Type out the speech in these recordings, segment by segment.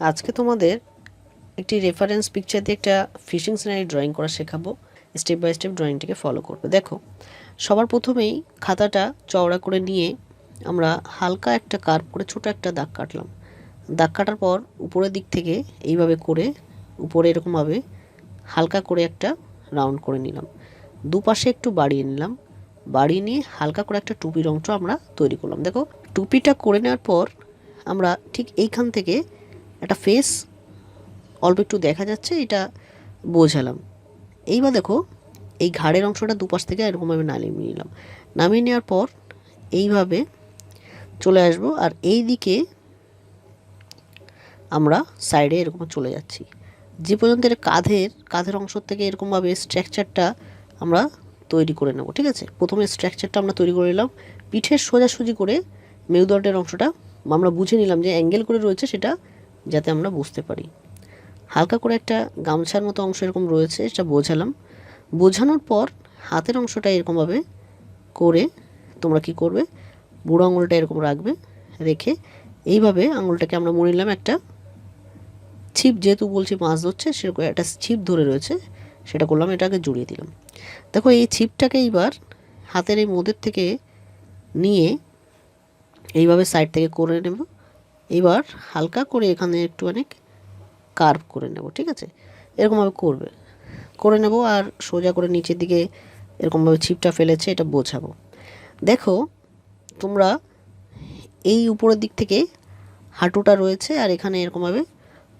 আজকে তোমাদের একটি রেফারেন্স পিকচার দিয়ে একটা ফিশিং সিনারি ড্রয়িং করা শেখাবো। স্টেপ বাই স্টেপ ড্রয়িংটিকে ফলো করবে। দেখো, সবার প্রথমেই খাতাটা চওড়া করে নিয়ে আমরা হালকা একটা কার্ভ করে ছোট একটা দাগ কাটলাম। দাগ কাটার পর উপরের দিক থেকে এইভাবে করে উপরে এরকমভাবে হালকা করে একটা রাউন্ড করে নিলাম। দুপাশে একটু বাড়িয়ে নিলাম। বাড়িয়ে নিয়ে হালকা করে একটা টুপির অংশ আমরা তৈরি করলাম। দেখো, টুপিটা করে নেওয়ার পর আমরা ঠিক এইখান থেকে একটা ফেস অল্প একটু দেখা যাচ্ছে, এটা বোঝালাম। এইবার দেখো, এই ঘাড়ের অংশটা দুপাশ থেকে এরকমভাবে নামিয়ে নিলাম। নামিয়ে নেওয়ার পর এইভাবে চলে আসব, আর এই দিকে আমরা সাইডে এরকম চলে যাচ্ছি। যে পর্যন্ত এর কাঁধের কাঁধের অংশ থেকে এরকমভাবে স্ট্রাকচারটা আমরা তৈরি করে নেব, ঠিক আছে? প্রথমে স্ট্রাকচারটা আমরা তৈরি করে নিলাম। পিঠের সোজাসুজি করে মেরুদণ্ডের অংশটা আমরা বুঝে নিলাম যে অ্যাঙ্গেল করে রয়েছে সেটা যাতে আমরা বুঝতে পারি। হালকা করে একটা গামছার মতো অংশ এরকম রয়েছে, সেটা বোঝালাম। বোঝানোর পর হাতের অংশটা এরকমভাবে করে তোমরা কি করবে, বুড়ো আঙুলটা এরকম রাখবে, রেখে এইভাবে আঙুলটাকে আমরা মনে নিলাম একটা ছিপ, যেহেতু বলছি মাছ ধরছে সেরকম একটা ছিপ ধরে রয়েছে, সেটা করলাম, এটাকে জড়িয়ে দিলাম। দেখো, এই ছিপটাকে এইবার হাতের এই মোদের থেকে নিয়ে এইভাবে সাইড থেকে করে নেব। এবার হালকা করে এখানে একটু অনেক কার্ভ করে নেব, ঠিক আছে? এরকমভাবে করবে। করে নেব আর সোজা করে নিচের দিকে এরকমভাবে ছিপটা ফেলেছে, এটা বোঝাবো। দেখো, তোমরা এই উপরের দিক থেকে হাঁটুটা রয়েছে আর এখানে এরকমভাবে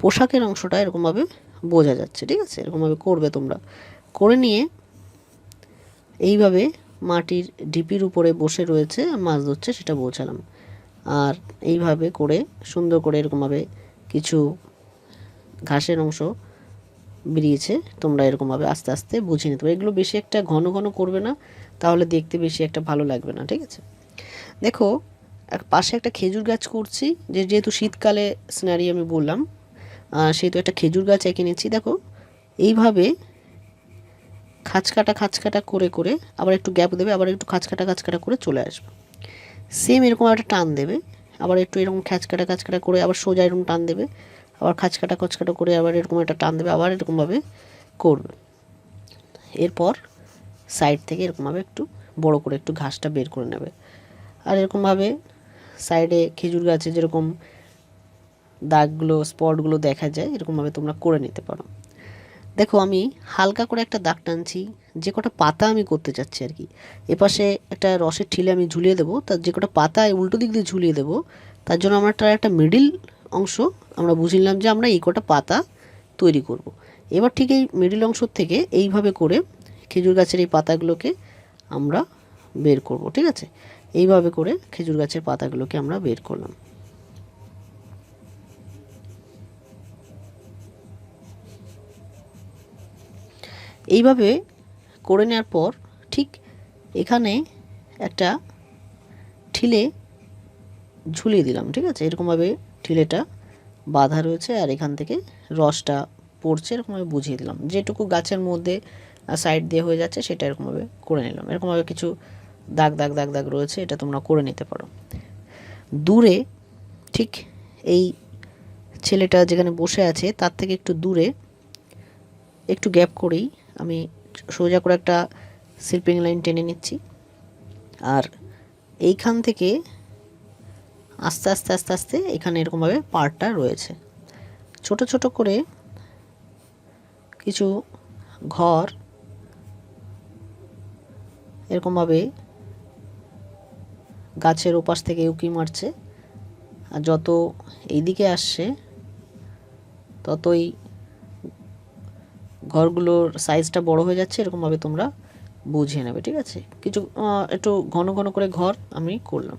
পোশাকের অংশটা এরকমভাবে বোঝা যাচ্ছে, ঠিক আছে? এরকমভাবে করবে তোমরা। করে নিয়ে এইভাবে মাটির ঢিপির উপরে বসে রয়েছে, মাছ ধরছে, সেটা বোঝালাম। আর এইভাবে করে, সুন্দর করে এরকমভাবে কিছু ঘাসের অংশ বেরিয়েছে, তোমরা এরকমভাবে আস্তে আস্তে বুঝে নিতে এগুলো বেশি একটা ঘন ঘন করবে না, তাহলে দেখতে বেশি একটা ভালো লাগবে না, ঠিক আছে? দেখো, এক পাশে একটা খেজুর গাছ করছি, যে যেহেতু শীতকালে সিনারি আমি বললাম সেহেতু একটা খেজুর গাছ এঁকে নিচ্ছি। দেখো, এইভাবে খাঁচকাটা খাঁচকাটা করে করে আবার একটু গ্যাপ দেবে, আবার একটু খাঁচকাটা খাঁচকাটা করে চলে আসবে। সেম এরকম একটা টান দেবে। আবার একটু এরকম খাঁচকাটা খাঁচকাটা করে আবার সোজা এরকম টান দেবে। আবার খাঁচকাটা খচকাটা করে আবার এরকম একটা টান দেবে, আবার এরকমভাবে করবে। এরপর সাইড থেকে এরকমভাবে একটু বড় করে একটু ঘাসটা বের করে নেবে। আর এরকমভাবে সাইডে খেজুর গাছে যেরকম দাগগুলো স্পটগুলো দেখা যায় এরকমভাবে তোমরা করে নিতে পারো। দেখো আমি হালকা করে একটা দাগ টানছি। যে কটা পাতা আমি করতে চাচ্ছি আর কি। এপাশে একটা রসের ঠিলে আমি ঝুলিয়ে দেবো তার যে কটা পাতা উল্টো দিক দিয়ে ঝুলিয়ে দেবো, তার জন্য আমরা তার একটা মিডিল অংশ আমরা বুঝে নিলাম যে আমরা এই কটা পাতা তৈরি করব। এবার ঠিক এই মিডিল অংশ থেকে এইভাবে করে খেজুর গাছের এই পাতাগুলোকে আমরা বের করব, ঠিক আছে? এইভাবে করে খেজুর গাছের পাতাগুলোকে আমরা বের করলাম। এইভাবে করে নেওয়ার পর ঠিক এখানে একটা ঠিলে ঝুলিয়ে দিলাম, ঠিক আছে? এরকমভাবে ঠিলেটা বাঁধা রয়েছে আর এখান থেকে রসটা পড়ছে, এরকমভাবে বুঝিয়ে দিলাম। যেটুকু গাছের মধ্যে সাইড দিয়ে হয়ে যাচ্ছে, সেটা এরকমভাবে করে নিলাম। এরকমভাবে কিছু দাগ দাগ দাগ দাগ রয়েছে, এটা তোমরা করে নিতে পারো। দূরে ঠিক এই ছেলেটা যেখানে বসে আছে, তার থেকে একটু দূরে একটু গ্যাপ করেই আমি সোজা করে একটা স্লিপিং লাইন টেনে নিচ্ছি। আর এইখান থেকে আস্তে আস্তে আস্তে আস্তে এখানে এরকমভাবে পার্টটা রয়েছে। ছোট ছোট করে কিছু ঘর এরকমভাবে গাছের ওপাশ থেকে উকি মারছে। আর যত এইদিকে আসছে, ততই ঘরগুলোর সাইজটা বড় হয়ে যাচ্ছে, এরকমভাবে তোমরা বুঝিয়ে নেবে, ঠিক আছে? কিছু একটু ঘন ঘন করে ঘর আমি করলাম।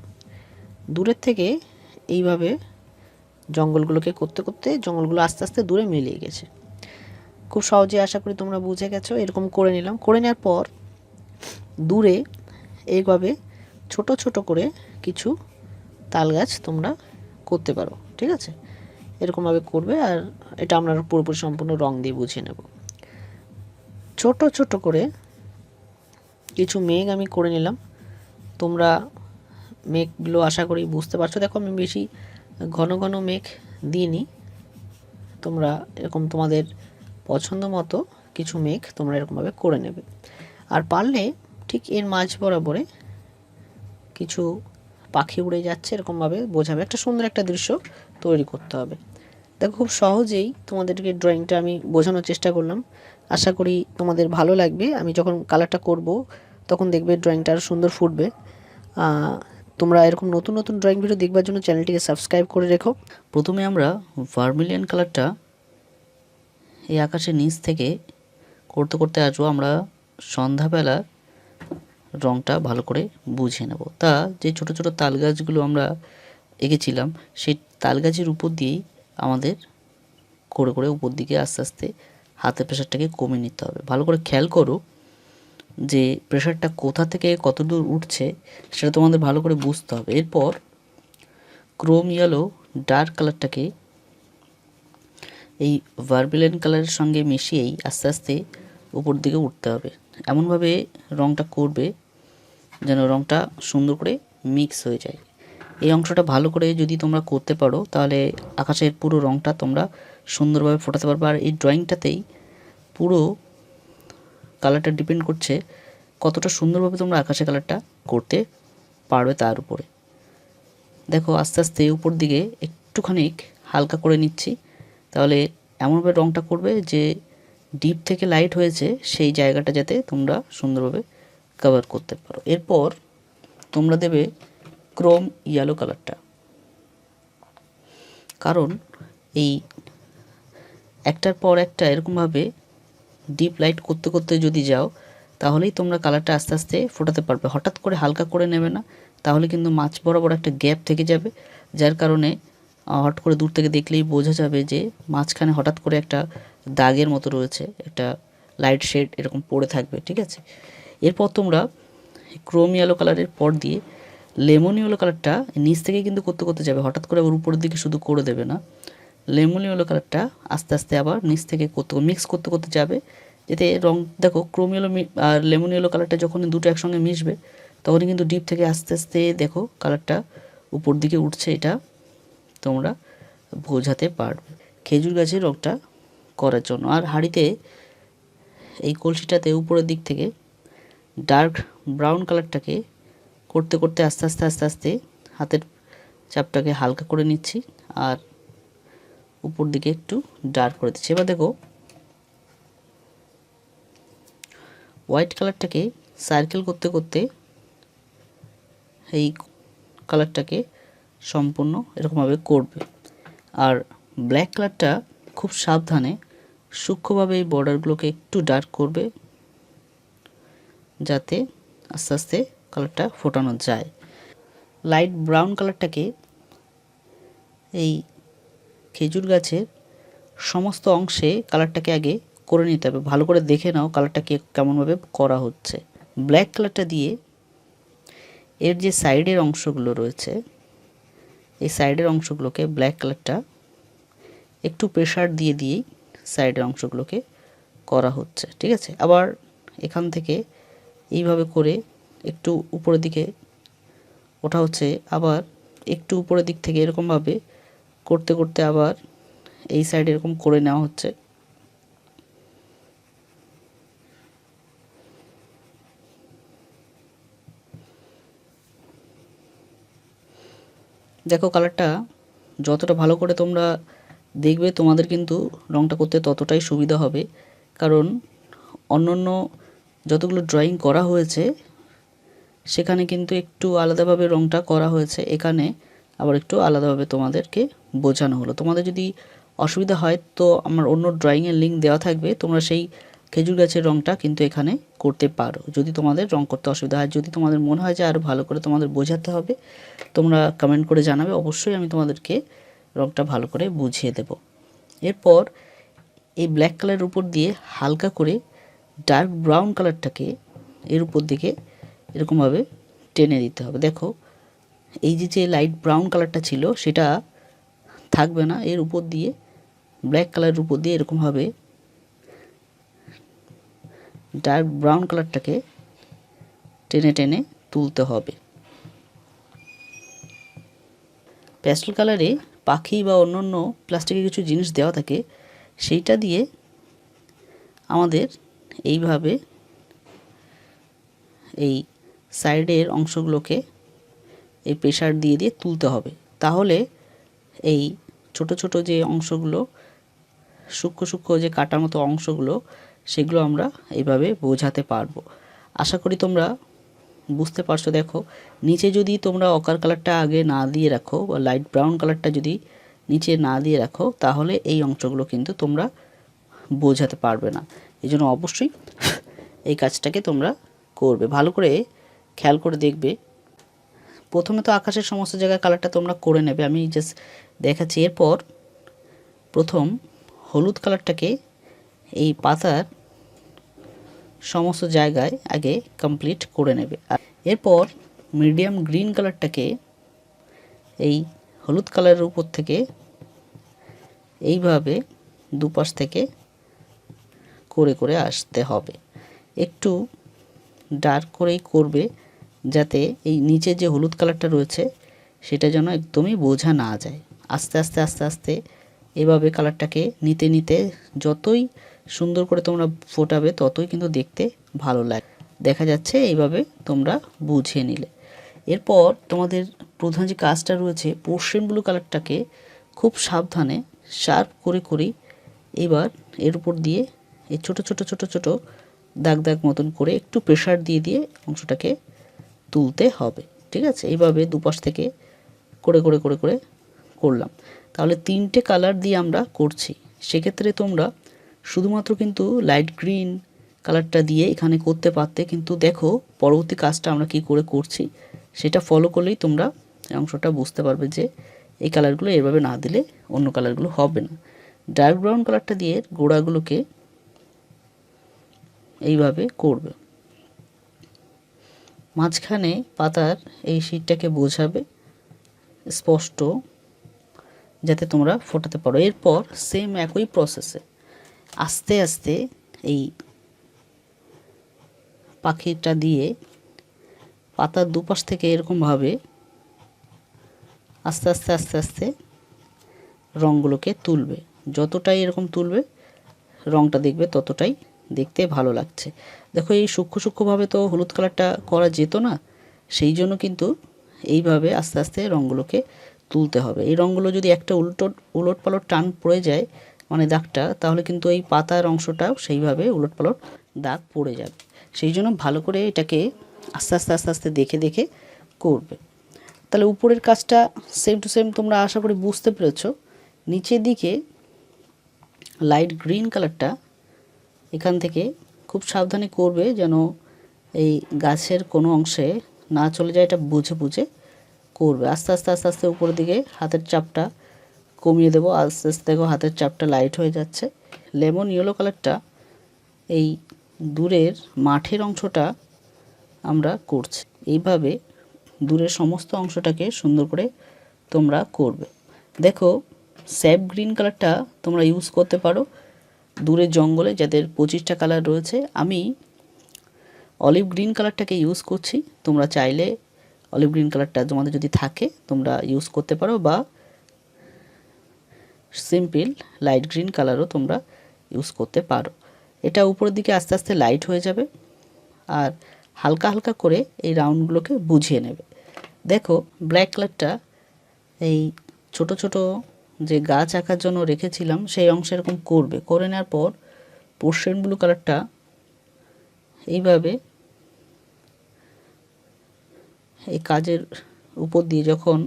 দূরের থেকে এইভাবে জঙ্গলগুলোকে করতে করতে জঙ্গলগুলো আস্তে আস্তে দূরে মিলিয়ে গেছে। খুব সহজে আশা করি তোমরা বুঝে গেছো, এরকম করে নিলাম। করে নেওয়ার পর দূরে এইভাবে ছোট ছোট করে কিছু তাল গাছ তোমরা করতে পারো, ঠিক আছে? এরকমভাবে করবে আর এটা আমরা পুরোপুরি সম্পূর্ণ রং দিয়ে বুঝিয়ে নেব। ছোট ছোট করে কিছু মেঘ আমি করে নিলাম। তোমরা মেঘগুলো আশা করি বুঝতে পারছ। দেখো, আমি বেশি ঘন ঘন মেঘ দিইনি। তোমরা এরকম তোমাদের পছন্দ মতো কিছু মেঘ তোমরা এরকমভাবে করে নেবে। আর পারলে ঠিক এর মাঝ বরাবরে কিছু পাখি উড়ে যাচ্ছে, এরকমভাবে বোঝাবে। একটা সুন্দর একটা দৃশ্য তৈরি করতে হবে। দেখো, খুব সহজেই তোমাদেরকে ড্রয়িংটা আমি বোঝানোর চেষ্টা করলাম। আশা করি তোমাদের ভালো লাগবে। আমি যখন কালারটা করব, তখন দেখবে ড্রয়িংটা আরও সুন্দর ফুটবে। তোমরা এরকম নতুন নতুন ড্রয়িং ভিডিও দেখবার জন্য চ্যানেলটিকে সাবস্ক্রাইব করে রেখো। প্রথমে আমরা ভার্মিলিয়ান কালারটা এই আকাশের নিচ থেকে করতে করতে আসব আমরা সন্ধ্যাবেলা রংটা ভালো করে বুঝে নেব। তা যে ছোট ছোট তাল গাছগুলো আমরা এঁকেছিলাম, সেই তাল গাছের উপর দিয়েই আমাদের করে করে উপর দিকে আস্তে আস্তে হাতের প্রেশারটাকে কমিয়ে নিতে হবে। ভালো করে খেয়াল করো যে প্রেশারটা কোথা থেকে কত দূর উঠছে, সেটা তোমাদের ভালো করে বুঝতে হবে। এরপর ক্রোম ইয়েলো ডার্ক কালারটাকে এই ভার্বিলেন কালারের সঙ্গে মিশিয়েই আস্তে আস্তে উপর দিকে উঠতে হবে। এমনভাবে রংটা করবে যেন রংটা সুন্দর করে মিক্স হয়ে যায়। এই অংশটা ভালো করে যদি তোমরা করতে পারো, তাহলে আকাশের পুরো রংটা তোমরা সুন্দরভাবে ফোটাতে পারবে। আর এই ড্রয়িংটাতেই পুরো কালারটা ডিপেন্ড করছে কতটা সুন্দরভাবে তোমরা আকাশে কালারটা করতে পারবে তার উপরে। দেখো, আস্তে আস্তে উপর দিকে একটুখানি হালকা করে নিচ্ছি। তাহলে এমনভাবে রংটা করবে যে ডিপ থেকে লাইট হয়েছে সেই জায়গাটা যাতে তোমরা সুন্দরভাবে কভার করতে পারো। এরপর তোমরা দেবে ক্রোম ইয়েলো কালারটা কারণ এই একটার পর একটা এরকমভাবে ডিপ লাইট করতে করতে যদি যাও, তাহলেই তোমরা কালারটা আস্তে আস্তে ফোটাতে পারবে। হঠাৎ করে হালকা করে নেবে না, তাহলে কিন্তু মাছ বরাবর একটা গ্যাপ থেকে যাবে, যার কারণে হঠাৎ করে দূর থেকে দেখলেই বোঝা যাবে যে মাঝখানে হঠাৎ করে একটা দাগের মতো রয়েছে, একটা লাইট শেড এরকম পড়ে থাকবে, ঠিক আছে? এরপর তোমরা ক্রোম ইয়েলো কালারের পর দিয়ে লেমন ইয়েলো কালারটা নিচ থেকে কিন্তু করতে করতে যাবে। হঠাৎ করে আবার উপরের দিকে শুধু করে দেবে না। লেমন ইয়েলো কালারটা আস্তে আস্তে আবার নিচ থেকে করতে মিক্স করতে করতে যাবে। যাতে রং, দেখো ক্রোম ইয়েলো আর লেমন ইয়েলো কালারটা যখন দুটো একসঙ্গে মিশবে, তখনই কিন্তু ডিপ থেকে আস্তে আস্তে দেখো কালারটা উপর দিকে উঠছে এটা তোমরা বোঝাতে পারবে। খেজুর গাছের রংটা করার জন্য। আর হাঁড়িতে এই কলসিটাতে উপরের দিক থেকে ডার্ক ব্রাউন কালারটাকে করতে করতে আস্তে আস্তে আস্তে আস্তে হাতের চাপটাকে হালকা করে নিচ্ছি। আর উপর দিকে একটু ডার্ক করে দিচ্ছি। এবার দেখো হোয়াইট কালারটাকে সার্কেল করতে করতে এই কালারটাকে সম্পূর্ণ এরকমভাবে করবে। আর ব্ল্যাক কালারটা খুব সাবধানে সূক্ষ্মভাবে এই বর্ডারগুলোকে একটু ডার্ক করবে, যাতে আস্তে আস্তে কালারটা ফোটানো যায়। লাইট ব্রাউন কালারটাকে এই খেজুর গাছের সমস্ত অংশে কালারটাকে আগে করে নিতে হবে। ভালো করে দেখে নাও কালারটাকে কেমনভাবে করা হচ্ছে। ব্ল্যাক কালারটা দিয়ে এর যে সাইডের অংশগুলো রয়েছে, এই সাইডের অংশগুলোকে ব্ল্যাক কালারটা একটু প্রেশার দিয়ে দিয়েই সাইডের অংশগুলোকে করা হচ্ছে, ঠিক আছে? আবার এখান থেকে এইভাবে করে একটু উপরের দিকে ওঠা হচ্ছে, আবার একটু উপরের দিক থেকে এরকমভাবে করতে করতে আবার এই সাইড এরকম করে নেওয়া হচ্ছে। দেখো কালারটা যতটা ভালো করে তোমরা দেখবে, তোমাদের কিন্তু রংটা করতে ততটাই সুবিধা হবে। কারণ অন্যান্য যতগুলো ড্রয়িং করা হয়েছে, সেখানে কিন্তু একটু আলাদাভাবে রংটা করা হয়েছে। এখানে আবার একটু আলাদাভাবে তোমাদেরকে বোঝানো হলো। তোমাদের যদি অসুবিধা হয় তো আমার অন্য ড্রয়িংয়ের লিঙ্ক দেওয়া থাকবে, তোমরা সেই খেজুর গাছের রংটা কিন্তু এখানে করতে পারো। যদি তোমাদের রং করতে অসুবিধা হয়, যদি তোমাদের মনে হয় যে আরও ভালো করে তোমাদের বোঝাতে হবে, তোমরা কমেন্ট করে জানাবে। অবশ্যই আমি তোমাদেরকে রংটা ভালো করে বুঝিয়ে দেব। এরপর এই ব্ল্যাক কালারের উপর দিয়ে হালকা করে ডার্ক ব্রাউন কালারটাকে এর উপর দিকে এরকমভাবে টেনে দিতে হবে। দেখো এই যে যে লাইট ব্রাউন কালারটা ছিল, সেটা থাকবে না। এর উপর দিয়ে ব্ল্যাক কালারের উপর দিয়ে এরকমভাবে ডার্ক ব্রাউন কালারটাকে টেনে টেনে তুলতে হবে। প্যাস্টেল কালারে পাখি বা অন্যান্য প্লাস্টিকের কিছু জিনিস দেওয়া থাকে, সেইটা দিয়ে আমাদের এইভাবে এই সাইডের অংশগুলোকে এই প্রেশার দিয়ে দিয়ে তুলতে হবে। তাহলে এই ছোট ছোট যে অংশগুলো, সূক্ষ্ম সূক্ষ্ম যে কাটার মতো অংশগুলো, সেগুলো আমরা এইভাবে বোঝাতে পারব। আশা করি তোমরা বুঝতে পারছ। দেখো, নিচে যদি তোমরা অকার কালারটা আগে না দিয়ে রাখো বা লাইট ব্রাউন কালারটা যদি নিচে না দিয়ে রাখো, তাহলে এই অংশগুলো কিন্তু তোমরা বোঝাতে পারবে না। এই জন্য অবশ্যই এই কাজটাকে তোমরা করবে। ভালো করে খেয়াল করে দেখবে প্রথমে তো আকাশের সমস্ত জায়গায় কালারটা তোমরা করে নেবে। আমি জাস্ট দেখাচ্ছি। এরপর প্রথম হলুদ কালারটাকে এই পাতার সমস্ত জায়গায় আগে কমপ্লিট করে নেবে। আর এরপর মিডিয়াম গ্রিন কালারটাকে এই হলুদ কালারের উপর থেকে এইভাবে দুপাশ থেকে করে করে আসতে হবে। একটু ডার্ক করেই করবে। যাতে এই নিচে যে হলুদ কালারটা রয়েছে, সেটা যেন একদমই বোঝা না যায়। আস্তে আস্তে আস্তে আস্তে এভাবে কালারটাকে নিতে নিতে যতই সুন্দর করে তোমরা ফোটাবে, ততই কিন্তু দেখতে ভালো লাগে। দেখা যাচ্ছে এইভাবে তোমরা বুঝিয়ে নিলে। এরপর তোমাদের প্রধান যে কাজটা রয়েছে পোর্শন ব্লু কালারটাকে খুব সাবধানে শার্প করে করেই এবার এর উপর দিয়ে এই ছোট ছোট ছোট ছোট দাগ দাগ মতন করে একটু প্রেশার দিয়ে দিয়ে অংশটাকে তুলতে হবে, ঠিক আছে? এইভাবে দুপাশ থেকে করে করে করে করে করলাম। তাহলে তিনটে কালার দিয়ে আমরা করছি। সেক্ষেত্রে তোমরা শুধুমাত্র কিন্তু লাইট গ্রিন কালারটা দিয়ে এখানে করতে পারতে, কিন্তু দেখো পরবর্তী কাজটা আমরা কি করে করছি, সেটা ফলো করলেই তোমরা অংশটা বুঝতে পারবে যে এই কালারগুলো এভাবে না দিলে অন্য কালারগুলো হবে না। ডার্ক ব্রাউন কালারটা দিয়ে গোড়াগুলোকে এইভাবে করবে। মাঝখানে পাতার এই শীটটাকে বোঝাবে স্পষ্ট, যাতে তোমরা ফোটাতে পারো। এরপর সেম একই প্রসেসে আস্তে আস্তে এই পাখিটা দিয়ে পাতার দুপাশ থেকে এরকমভাবে আস্তে আস্তে আস্তে আস্তে রঙগুলোকে তুলবে। যতটাই এরকম তুলবে, রঙটা দেখবে ততটাই দেখতে ভালো লাগছে। দেখো, এই সূক্ষ্ম সূক্ষ্মভাবে তো হলুদ কালারটা করা যেত না, সেই জন্য কিন্তু এইভাবে আস্তে আস্তে রঙগুলোকে তুলতে হবে। এই রঙগুলো যদি একটা উল্টো উলট পালট টান পড়ে যায় মানে দাগটা, তাহলে কিন্তু এই পাতার অংশটাও সেইভাবে উলট পালট দাগ পড়ে যাবে। সেই জন্য ভালো করে এটাকে আস্তে আস্তে আস্তে আস্তে দেখে দেখে করবে। তাহলে উপরের কাজটা সেম টু সেম তোমরা আশা করি বুঝতে পেরেছ। নিচের দিকে লাইট গ্রিন কালারটা এখান থেকে খুব সাবধানে করবে যেন এই গাছের কোনো অংশে না চলে যায়, এটা বুঝে বুঝে করবে। আস্তে আস্তে আস্তে আস্তে উপরের দিকে হাতের চাপটা কমিয়ে দেবো। আস্তে আস্তে দেখো হাতের চাপটা লাইট হয়ে যাচ্ছে। লেমন ইয়েলো কালারটা এই দূরের মাঠের অংশটা আমরা করছি। এইভাবে দূরের সমস্ত অংশটাকে সুন্দর করে তোমরা করবে। দেখো স্যাপ গ্রিন কালারটা তোমরা ইউজ করতে পারো। দূরের জঙ্গলে যাদের পঁচিশটা কালার রয়েছে, আমি অলিভ গ্রিন কালারটাকে ইউজ করছি। তোমরা চাইলে অলিভ গ্রিন কালারটা তোমাদের যদি থাকে, তোমরা ইউজ করতে পারো বা সিম্পল লাইট গ্রিন কালারও তোমরা ইউজ করতে পারো। এটা উপরের দিকে আস্তে আস্তে লাইট হয়ে যাবে আর হালকা হালকা করে এই রাউন্ডগুলোকে বুঝিয়ে নেবে। দেখো ব্ল্যাক কালারটা এই ছোট ছোট যে গাছ আঁকার জন্য রেখেছিলাম, সেই অংশ এরকম করবে। করে নেওয়ার পর পোর্শন ব্লু কালারটা এইভাবে এই কাজের উপর দিয়ে যখন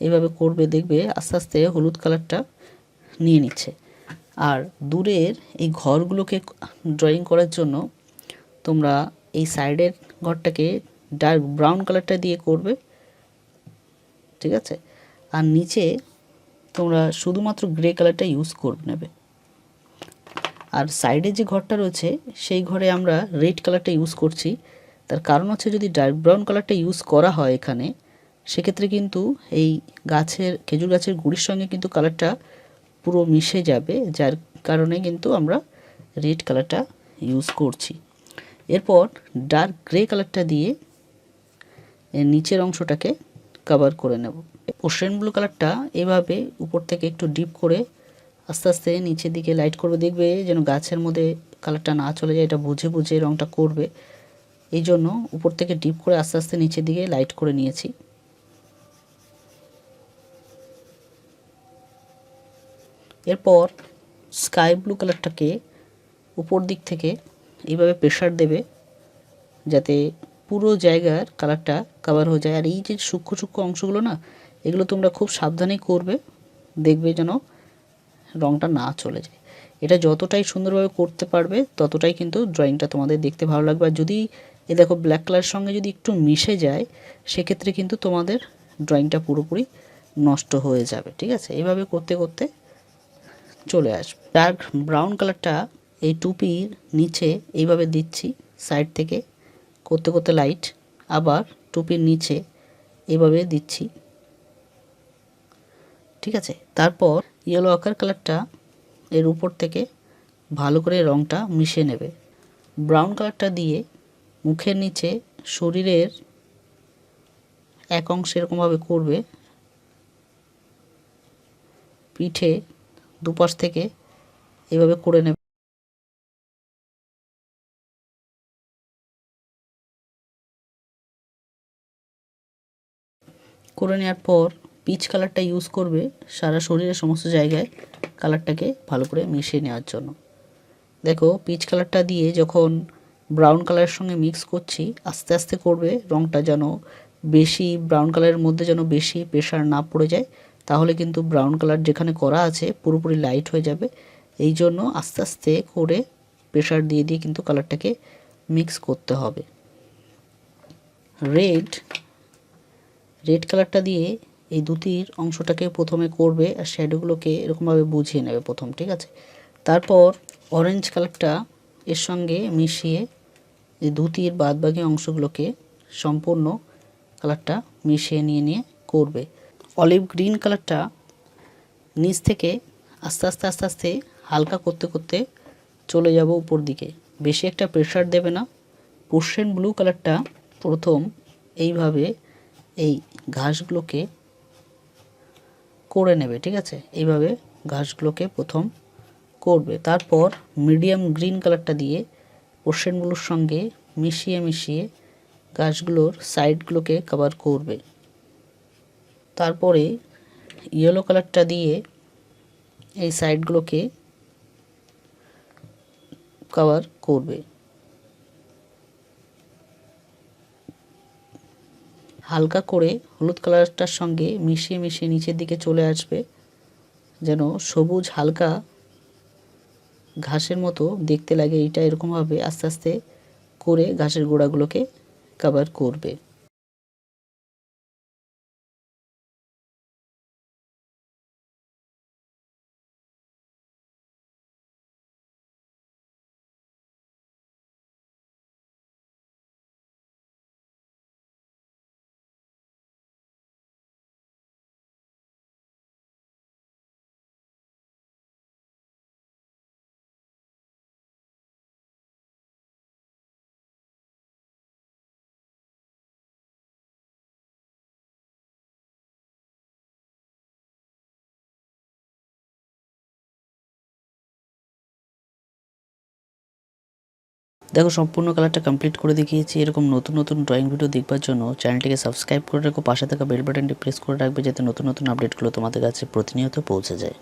এইভাবে করবে, দেখবে আস্তে আস্তে হলুদ কালারটা নিয়ে নিচ্ছে। আর দূরের এই ঘরগুলোকে ড্রয়িং করার জন্য তোমরা এই সাইডের ঘরটাকে ডার্ক ব্রাউন কালারটা দিয়ে করবে, ঠিক আছে? আর নিচে তোমরা শুধুমাত্র গ্রে কালারটা ইউজ করে নেবে। আর সাইডে যে ঘরটা রয়েছে, সেই ঘরে আমরা রেড কালারটা ইউজ করছি। তার কারণ হচ্ছে যদি ডার্ক ব্রাউন কালারটা ইউজ করা হয় এখানে, সেক্ষেত্রে কিন্তু এই গাছের, খেজুর গাছের গুড়ির সঙ্গে কিন্তু কালারটা পুরো মিশে যাবে, যার কারণে কিন্তু আমরা রেড কালারটা ইউজ করছি। এরপর ডার্ক গ্রে কালারটা দিয়ে এর নিচের অংশটাকে কভার করে নেব। ওশেন ব্লু কালারটা এভাবে উপর থেকে একটু ডিপ করে আস্তে আস্তে নিচের দিকে লাইট করবে। দেখবে যেন গাছের মধ্যে কালারটা না চলে যায়, এটা বুঝে বুঝে রঙটা করবে। এই জন্য উপর থেকে ডিপ করে আস্তে আস্তে নিচের দিকে লাইট করে নিয়েছি। এরপর স্কাই ব্লু কালারটাকে উপর দিক থেকে এইভাবে প্রেশার দেবে যাতে পুরো জায়গার কালারটা কাভার হয়ে যায়। আর এই যে সূক্ষ্ম সূক্ষ্ম অংশগুলো না এগুলো তোমরা খুব সাবধানেই করবে। দেখবে যেন রঙটা না চলে যায়। এটা যতটাই সুন্দরভাবে করতে পারবে, ততটাই কিন্তু ড্রয়িংটা তোমাদের দেখতে ভালো লাগবে। আর যদি এ দেখো ব্ল্যাক কালারের সঙ্গে যদি একটু মিশে যায়, সেক্ষেত্রে কিন্তু তোমাদের ড্রয়িংটা পুরোপুরি নষ্ট হয়ে যাবে, ঠিক আছে? এইভাবে করতে করতে চলে আসবে। ডার্ক ব্রাউন কালারটা এই টুপির নিচে এইভাবে দিচ্ছি সাইড থেকে। করতে করতে লাইট আবার টুপির নিচে এভাবে দিচ্ছি। ঠিক আছে? তারপর ইয়েলো আকার কালারটা এর উপর থেকে ভালো করে রঙটা মিশিয়ে নেবে। ব্রাউন কালারটা দিয়ে মুখের নিচে শরীরের এক অংশ এরকমভাবে করবে। পিঠে দুপাশ থেকে এভাবে করে নেবে। করে নেওয়ার পর পিচ কালারটা ইউজ করবে সারা শরীরের সমস্ত জায়গায় কালারটাকে ভালো করে মিশিয়ে নেওয়ার জন্য। দেখো পিচ কালারটা দিয়ে যখন ব্রাউন কালারের সঙ্গে মিক্স করছি, আস্তে আস্তে করবে রঙটা যেন বেশি ব্রাউন কালারের মধ্যে যেন বেশি প্রেশার না পড়ে যায়, তাহলে কিন্তু ব্রাউন কালার যেখানে করা আছে পুরোপুরি লাইট হয়ে যাবে। এই জন্য আস্তে আস্তে করে প্রেশার দিয়ে দিয়ে কিন্তু কালারটাকে মিক্স করতে হবে। রেড রেড কালারটা দিয়ে এই দুটির অংশটাকে প্রথমে করবে আর শ্যাডোগুলোকে এরকমভাবে বুঝিয়ে নেবে প্রথম, ঠিক আছে? তারপর অরেঞ্জ কালারটা এর সঙ্গে মিশিয়ে এই ধুতির বাদবাকি অংশগুলোকে সম্পূর্ণ কালারটা মিশিয়ে নিয়ে নিয়ে করবে। অলিভ গ্রিন কালারটা নিচ থেকে আস্তে আস্তে আস্তে আস্তে হালকা করতে করতে চলে যাব উপর দিকে। বেশি একটা প্রেশার দেবে না। পোর্শন ব্লু কালারটা প্রথম এইভাবে এই ঘাসগুলোকে করে নেবে, ঠিক আছে? এইভাবে ঘাসগুলোকে প্রথম করবে। তারপর মিডিয়াম গ্রিন কালারটা দিয়ে পোর্শনগুলোর সঙ্গে মিশিয়ে মিশিয়ে গাছগুলোর সাইডগুলোকে কভার করবে। তারপরে ইয়েলো কালারটা দিয়ে এই সাইডগুলোকে কভার করবে। হালকা করে হলুদ কালারটার সঙ্গে মিশিয়ে মিশিয়ে নিচের দিকে চলে আসবে, যেন সবুজ হালকা ঘাসের মতো দেখতে লাগে। এটা এরকমভাবে আস্তে আস্তে করে ঘাসের গোড়াগুলোকে কাভার করবে। দেখো, সম্পূর্ণ কালারটা কমপ্লিট করে দেখিয়েছি। এরকম নতুন নতুন ড্রয়িং ভিডিও দেখবার জন্য চ্যানেলটিকে সাবস্ক্রাইব করে রাখো, পাশে থাকা বেল বাটনটি প্রেস করে রাখবে, যাতে নতুন নতুন আপডেটগুলো তোমাদের কাছে প্রতিনিয়ত পৌঁছে যায়।